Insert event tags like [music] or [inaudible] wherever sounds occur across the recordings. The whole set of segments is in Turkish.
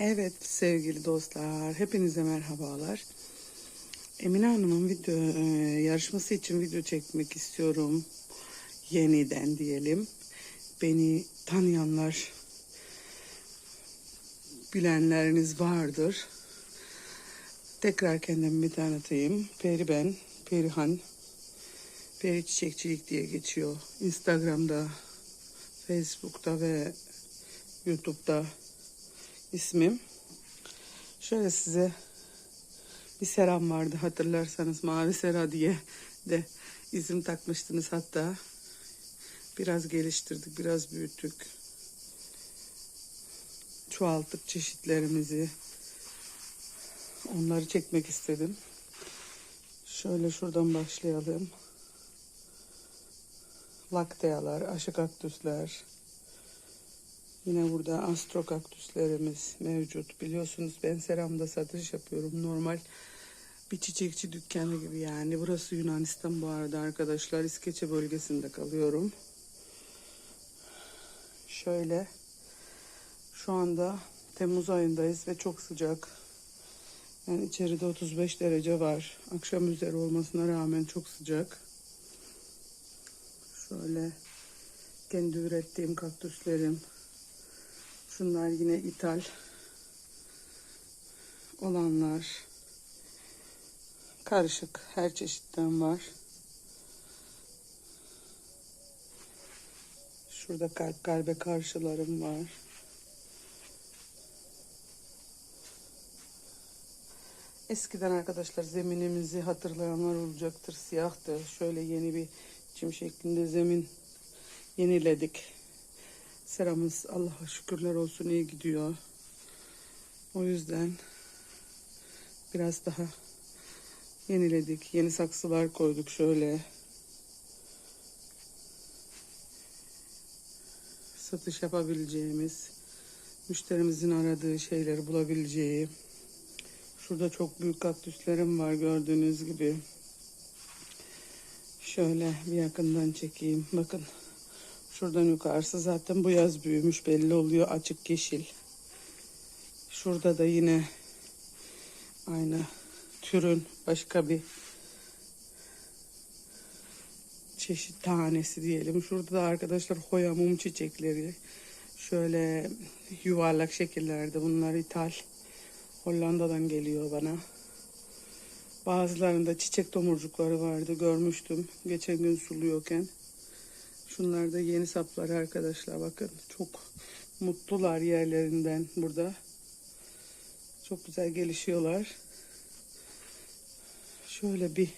Evet sevgili dostlar, hepinize merhabalar. Emine Hanım'ın video e, yarışması için video çekmek istiyorum. Yeniden diyelim. Beni tanıyanlar, bilenleriniz vardır. Tekrar kendimi bir tanıtayım. Peri ben, Perihan. Peri Çiçekçilik diye geçiyor. Instagram'da, Facebook'ta ve YouTube'da ismim. Şöyle size bir seram vardı hatırlarsanız Mavi Sera diye de isim takmıştınız hatta. Biraz geliştirdik, biraz büyüttük. Çoğalttık çeşitlerimizi. Onları çekmek istedim. Şöyle şuradan başlayalım. Laktealar, aşı kaktüsler, Yine burada astro kaktüslerimiz mevcut. Biliyorsunuz ben seramda satış yapıyorum. Normal bir çiçekçi dükkanı gibi yani. Burası Yunanistan bu arada arkadaşlar. İskeçe bölgesinde kalıyorum. Şöyle şu anda Temmuz ayındayız ve çok sıcak. Yani içeride 35 derece var. Akşam üzeri olmasına rağmen çok sıcak. Şöyle kendi ürettiğim kaktüslerim. Şunlar yine ithal olanlar. Karışık her çeşitten var. Şurada kalp kalbe karşılarım var. Eskiden arkadaşlar zeminimizi hatırlayanlar olacaktır. Siyahtı. Şöyle yeni bir çim şeklinde zemin yeniledik. Seramız Allah'a şükürler olsun iyi gidiyor. O yüzden biraz daha yeniledik. Yeni saksılar koyduk şöyle. Satış yapabileceğimiz, müşterimizin aradığı şeyleri bulabileceği. Şurada çok büyük kaktüslerim var gördüğünüz gibi. Şöyle bir yakından çekeyim. Bakın. Şuradan yukarısı zaten bu yaz büyümüş belli oluyor açık yeşil. Şurada da yine aynı türün başka bir çeşit tanesi diyelim. Şurada da arkadaşlar hoya mum çiçekleri. Şöyle yuvarlak şekillerde bunlar ithal. Hollanda'dan geliyor bana. Bazılarında çiçek tomurcukları vardı görmüştüm. Geçen gün suluyorken. Şunlar da yeni sapları arkadaşlar bakın. Çok mutlular yerlerinden burada. Çok güzel gelişiyorlar. Şöyle bir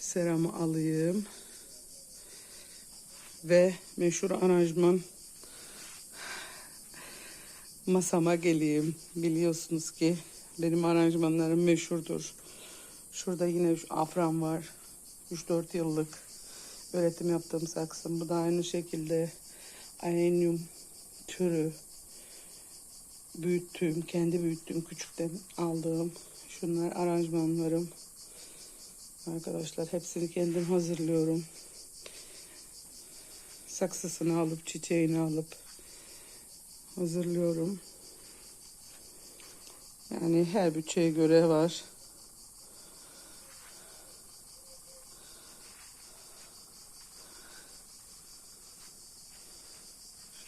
seramı alayım. Ve meşhur aranjman masama geleyim. Biliyorsunuz ki benim aranjmanlarım meşhurdur. Şurada yine afram var. 3-4 yıllık üretim yaptığım saksım. Bu da aynı şekilde aenyum türü büyüttüğüm, kendi büyüttüğüm, küçükten aldığım şunlar aranjmanlarım. Arkadaşlar hepsini kendim hazırlıyorum. Saksısını alıp çiçeğini alıp hazırlıyorum. Yani her bütçeye göre var.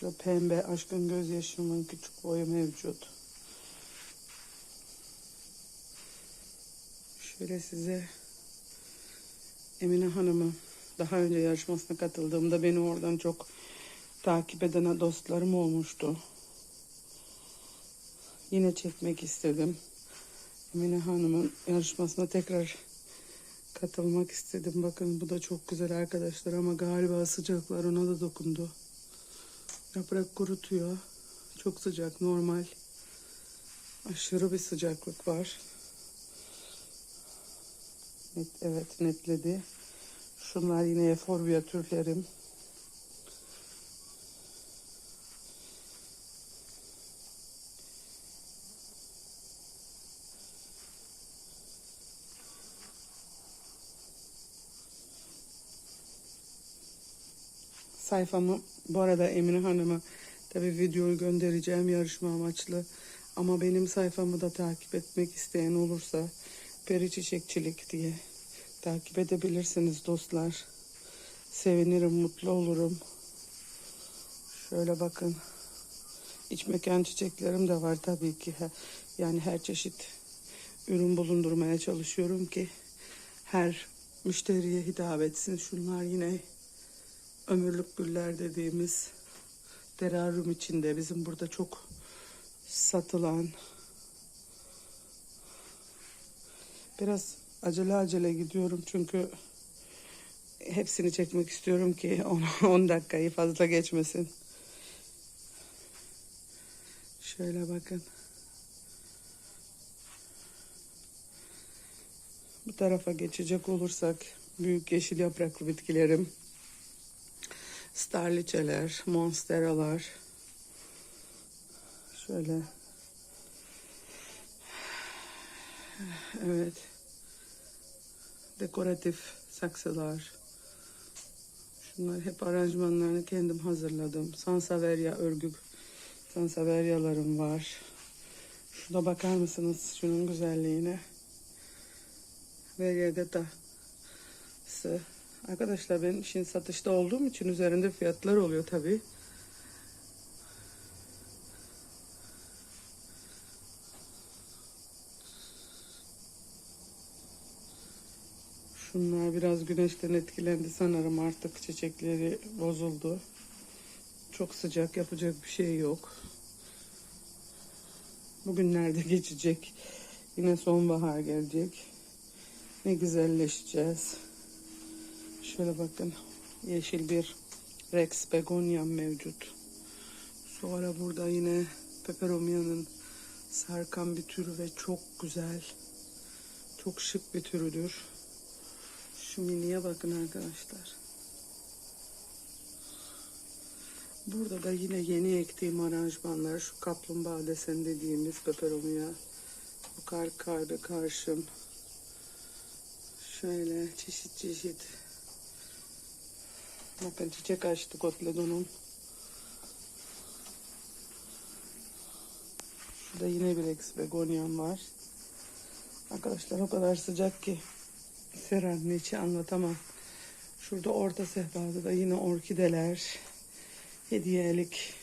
Şurada pembe aşkın gözyaşımın küçük boyu mevcut. Şöyle size Emine Hanım'ı daha önce yarışmasına katıldığımda beni oradan çok takip eden dostlarım olmuştu. Yine çekmek istedim. Emine Hanım'ın yarışmasına tekrar katılmak istedim. Bakın bu da çok güzel arkadaşlar ama galiba sıcaklar ona da dokundu. Yaprak kurutuyor. Çok sıcak normal. Aşırı bir sıcaklık var. Net, evet netledi. Şunlar yine eforbia türlerim. sayfamı bu arada Emine Hanım'a tabi videoyu göndereceğim yarışma amaçlı. Ama benim sayfamı da takip etmek isteyen olursa Peri Çiçekçilik diye takip edebilirsiniz dostlar. Sevinirim, mutlu olurum. Şöyle bakın. İç mekan çiçeklerim de var tabii ki. Yani her çeşit ürün bulundurmaya çalışıyorum ki her müşteriye hitap etsin. Şunlar yine ömürlük güller dediğimiz teraryum içinde bizim burada çok satılan biraz acele acele gidiyorum çünkü hepsini çekmek istiyorum ki [laughs] 10 dakikayı fazla geçmesin. Şöyle bakın. Bu tarafa geçecek olursak büyük yeşil yapraklı bitkilerim, starliçeler, monsteralar. Şöyle. Evet. Dekoratif saksılar. Şunlar hep aranjmanlarını kendim hazırladım. Sansaverya örgü Sansaveryalarım var. Şuna bakar mısınız şunun güzelliğine? Variegata'sı. Arkadaşlar ben işin satışta olduğum için üzerinde fiyatlar oluyor tabi. Şunlar biraz güneşten etkilendi sanırım artık çiçekleri bozuldu. Çok sıcak yapacak bir şey yok. Bugünlerde geçecek. Yine sonbahar gelecek. Ne güzelleşeceğiz. Şöyle bakın. Yeşil bir Rex begonya mevcut. Sonra burada yine peperomia'nın sarkan bir türü ve çok güzel. Çok şık bir türüdür. Şu miniye bakın arkadaşlar. Burada da yine yeni ektiğim aranjmanlar. Şu kaplumbağa desen dediğimiz peperomia. Bu kar kalbe karşım. Şöyle çeşit çeşit. Bakın çiçek açtı kotledonum. Şurada yine bir ex begonyam var. Arkadaşlar o kadar sıcak ki seranın içi anlatamam. Şurada orta sehpada da yine orkideler, hediyelik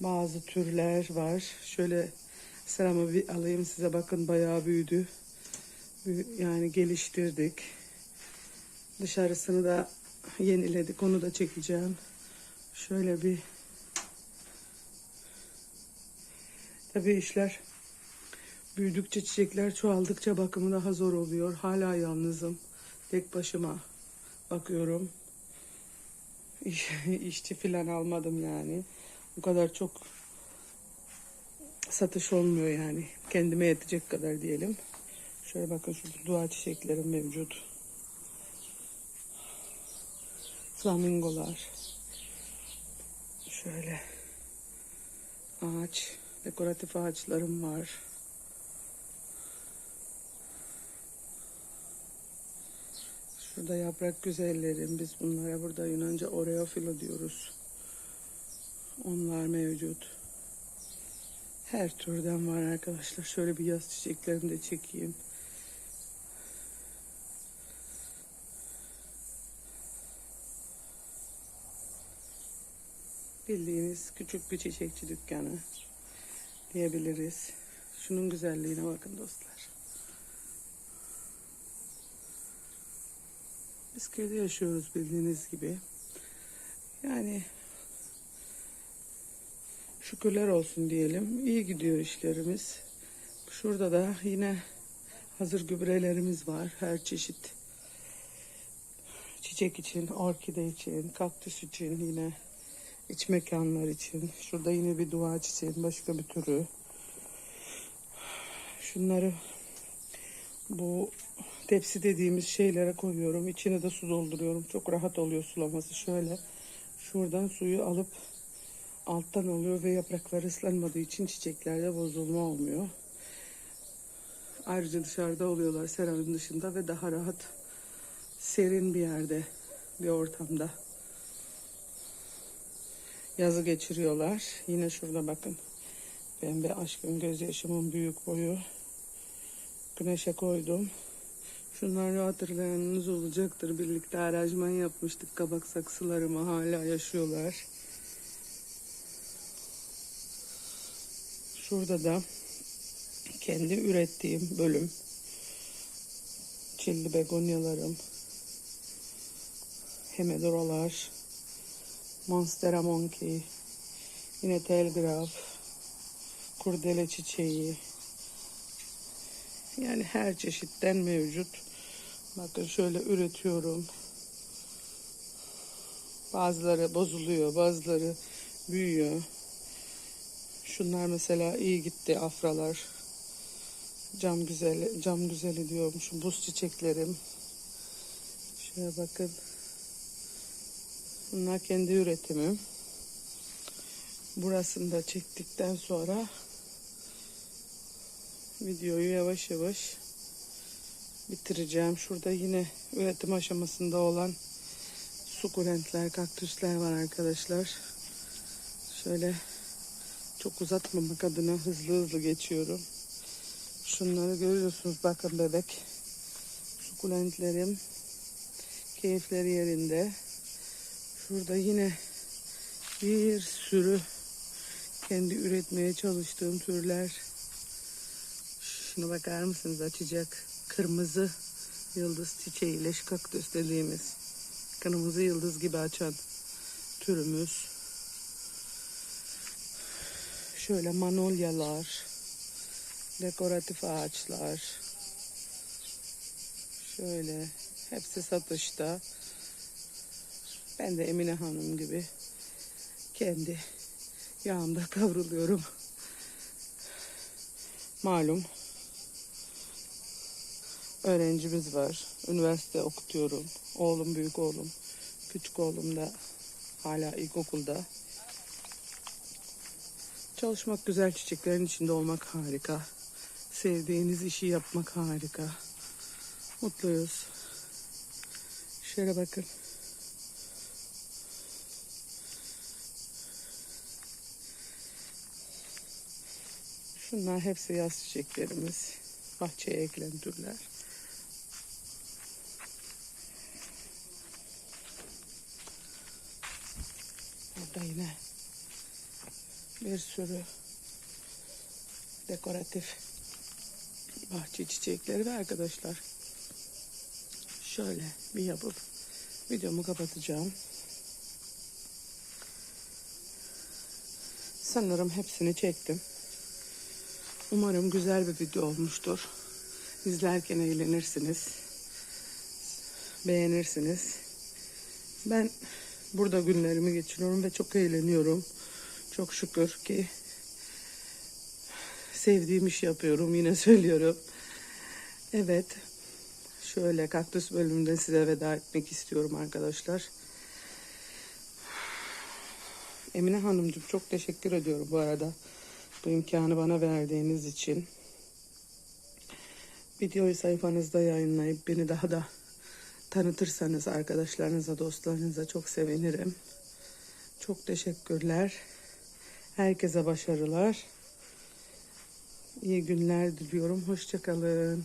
bazı türler var. Şöyle seramı bir alayım size bakın bayağı büyüdü. Büyü- Yani geliştirdik. Dışarısını da yeniledik. Onu da çekeceğim. Şöyle bir Tabii işler büyüdükçe çiçekler çoğaldıkça bakımı daha zor oluyor. Hala yalnızım. Tek başıma bakıyorum. İş, [laughs] işçi falan almadım yani. Bu kadar çok satış olmuyor yani. Kendime yetecek kadar diyelim. Şöyle bakın şurada dua çiçeklerim mevcut. Flamingolar. Şöyle ağaç, dekoratif ağaçlarım var. Şurada yaprak güzellerim. Biz bunlara burada Yunanca oreofilo diyoruz. Onlar mevcut. Her türden var arkadaşlar. Şöyle bir yaz çiçeklerimi de çekeyim. Bildiğiniz küçük bir çiçekçi dükkanı diyebiliriz. Şunun güzelliğine bakın dostlar. Biz köyde yaşıyoruz bildiğiniz gibi. Yani şükürler olsun diyelim. İyi gidiyor işlerimiz. Şurada da yine hazır gübrelerimiz var. Her çeşit çiçek için, orkide için, kaktüs için yine iç mekanlar için. Şurada yine bir dua çiçeğin başka bir türü. Şunları bu tepsi dediğimiz şeylere koyuyorum. İçine de su dolduruyorum. Çok rahat oluyor sulaması. Şöyle şuradan suyu alıp alttan alıyor ve yaprakları ıslanmadığı için çiçeklerde bozulma olmuyor. Ayrıca dışarıda oluyorlar seranın dışında ve daha rahat serin bir yerde bir ortamda yazı geçiriyorlar. Yine şurada bakın Pembe aşkın gözyaşımın büyük boyu. Güneşe koydum. Şunları hatırlayanınız olacaktır. Birlikte aranjman yapmıştık. Kabak saksılarımı hala yaşıyorlar. Şurada da kendi ürettiğim bölüm. Çilli begonyalarım. Hemedorolar. Monstera monkey. Yine telgraf. Kurdele çiçeği. Yani her çeşitten mevcut. Bakın şöyle üretiyorum. Bazıları bozuluyor, bazıları büyüyor. Şunlar mesela iyi gitti afralar. Cam güzeli, cam güzeli diyormuşum. Buz çiçeklerim. Şöyle bakın. Bunlar kendi üretimim. Burasını da çektikten sonra videoyu yavaş yavaş bitireceğim. Şurada yine üretim aşamasında olan sukulentler, kaktüsler var arkadaşlar. Şöyle çok uzatmamak adına hızlı hızlı geçiyorum. Şunları görüyorsunuz bakın bebek. Sukulentlerim keyifleri yerinde. Şurada yine bir sürü kendi üretmeye çalıştığım türler. Şuna bakar mısınız açacak kırmızı yıldız çiçeği leş kaktüs dediğimiz kırmızı yıldız gibi açan türümüz. Şöyle manolyalar, dekoratif ağaçlar. Şöyle hepsi satışta. Ben de Emine Hanım gibi kendi yağımda [laughs] kavruluyorum. Malum öğrencimiz var. Üniversite okutuyorum. Oğlum büyük oğlum. Küçük oğlum da hala ilkokulda. Çalışmak güzel çiçeklerin içinde olmak harika. Sevdiğiniz işi yapmak harika. Mutluyuz. Şöyle bakın. Şunlar hepsi yaz çiçeklerimiz. Bahçeye ekilen türler. Burada yine bir sürü dekoratif bahçe çiçekleri ve arkadaşlar şöyle bir yapıp videomu kapatacağım. Sanırım hepsini çektim. Umarım güzel bir video olmuştur. İzlerken eğlenirsiniz. Beğenirsiniz. Ben burada günlerimi geçiriyorum ve çok eğleniyorum. Çok şükür ki sevdiğim işi yapıyorum. Yine [laughs] söylüyorum. Evet. Şöyle kaktüs bölümünde size veda etmek istiyorum arkadaşlar. Emine Hanımcığım çok teşekkür ediyorum bu arada. Bu imkanı bana verdiğiniz için. Videoyu sayfanızda yayınlayıp beni daha da tanıtırsanız arkadaşlarınıza, dostlarınıza çok sevinirim. Çok teşekkürler. Herkese başarılar. İyi günler diliyorum. Hoşçakalın.